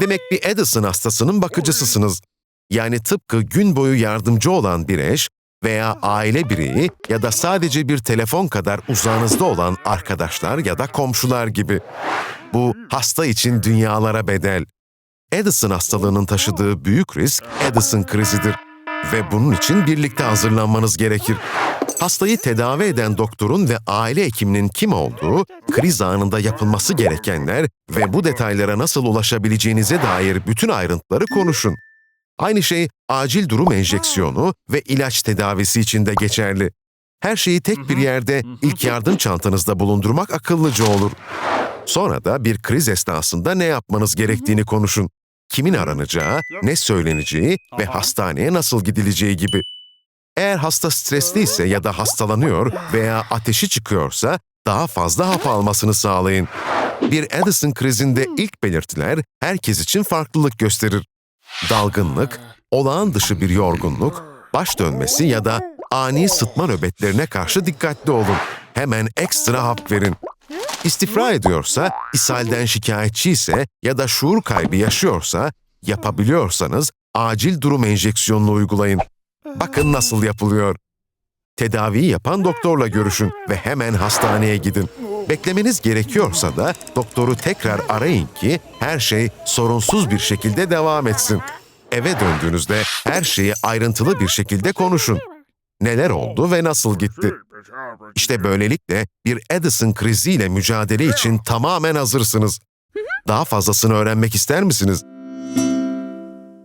Demek bir Edison hastasının bakıcısısınız. Yani tıpkı gün boyu yardımcı olan bir eş veya aile bireyi ya da sadece bir telefon kadar uzağınızda olan arkadaşlar ya da komşular gibi. Bu hasta için dünyalara bedel. Edison hastalığının taşıdığı büyük risk Edison krizidir ve bunun için birlikte hazırlanmanız gerekir. Hastayı tedavi eden doktorun ve aile hekiminin kim olduğu, kriz anında yapılması gerekenler ve bu detaylara nasıl ulaşabileceğinize dair bütün ayrıntıları konuşun. Aynı şey acil durum enjeksiyonu ve ilaç tedavisi için de geçerli. Her şeyi tek bir yerde ilk yardım çantanızda bulundurmak akıllıca olur. Sonra da bir kriz esnasında ne yapmanız gerektiğini konuşun. Kimin aranacağı, ne söyleneceği ve hastaneye nasıl gidileceği gibi. Eğer hasta stresliyse ya da hastalanıyor veya ateşi çıkıyorsa daha fazla hap almasını sağlayın. Bir Edison krizinde ilk belirtiler herkes için farklılık gösterir. Dalgınlık, olağan dışı bir yorgunluk, baş dönmesi ya da ani sıtma nöbetlerine karşı dikkatli olun. Hemen ekstra hap verin. İstifra ediyorsa, ishalden şikayetçi ise ya da şuur kaybı yaşıyorsa, yapabiliyorsanız acil durum enjeksiyonunu uygulayın. Bakın nasıl yapılıyor. Tedaviyi yapan doktorla görüşün ve hemen hastaneye gidin. Beklemeniz gerekiyorsa da doktoru tekrar arayın ki her şey sorunsuz bir şekilde devam etsin. Eve döndüğünüzde her şeyi ayrıntılı bir şekilde konuşun. Neler oldu ve nasıl gitti? İşte böylelikle bir Edison kriziyle mücadele için tamamen hazırsınız. Daha fazlasını öğrenmek ister misiniz?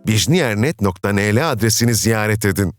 bijniyernet.nl adresini ziyaret edin.